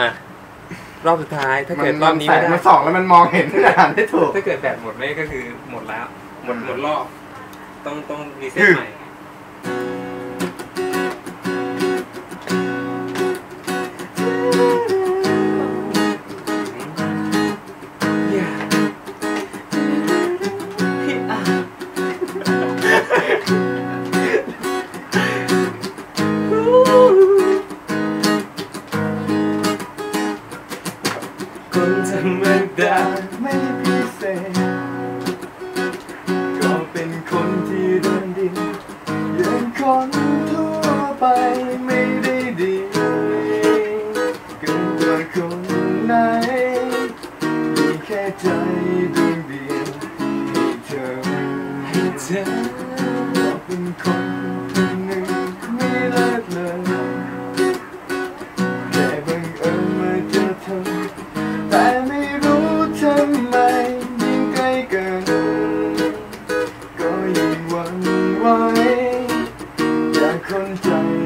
อะรอบสุดท้ายถ้ามันเกิดรมัอบนนี้แสไม่งได้มันส่องแล้วมันมองเห็นขนาดไม่ถูก ถ้าเกิดแบตหมดไม่ก็คือหมดแล้ว หมดอืมหมดรอบ ต้องต้องรีเซ็ตอืมใหม่ คนธรรมดาไม่พิเศษ ก็เป็นคนที่เดินดินเดินคนทั่วไปไม่ได้ดีเกินกว่าคนไหนมีแค่ใจดวงเดียวให้เธอให้เธอ คนใจ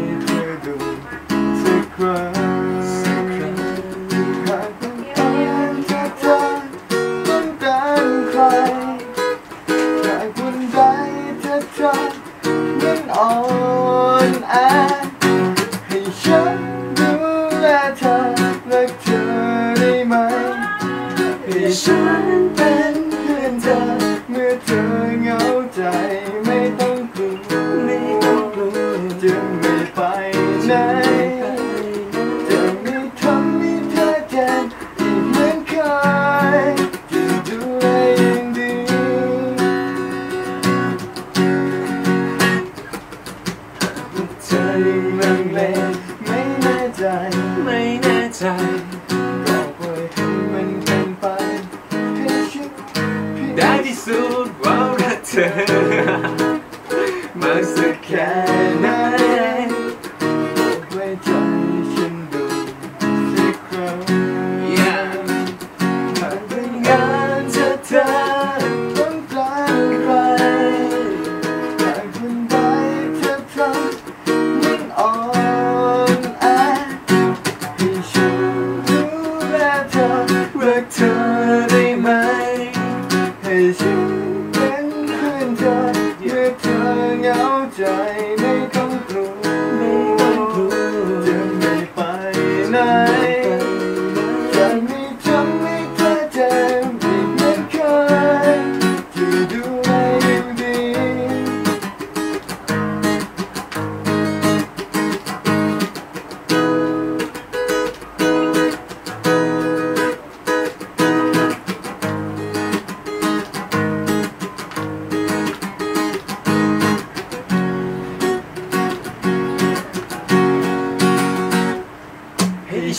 ไหนจะไม่ทำให้เธอเจ็บอีกเหมือนเคยจะดูแลอย่างดีเธอยังลังเลไม่แน่ใจไม่แน่ใจก็ปล่อยให้มันเป็นไปให้ฉันเพียงได้พิสูจน์ว่ารักเธอมาสักแค่า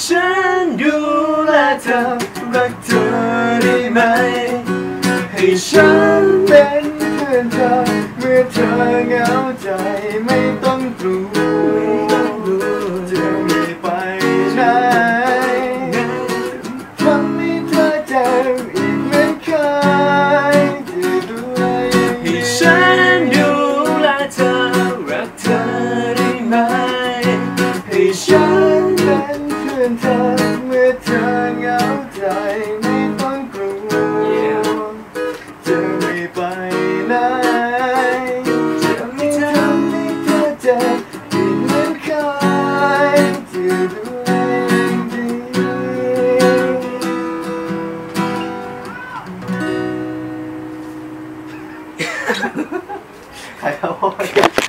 ฉันดูแลเธอรักเธอได้ไหม ให้ฉันเป็นเพื่อนเธอ เมื่อเธอเหงาใจไม่ต้องกลัว เธ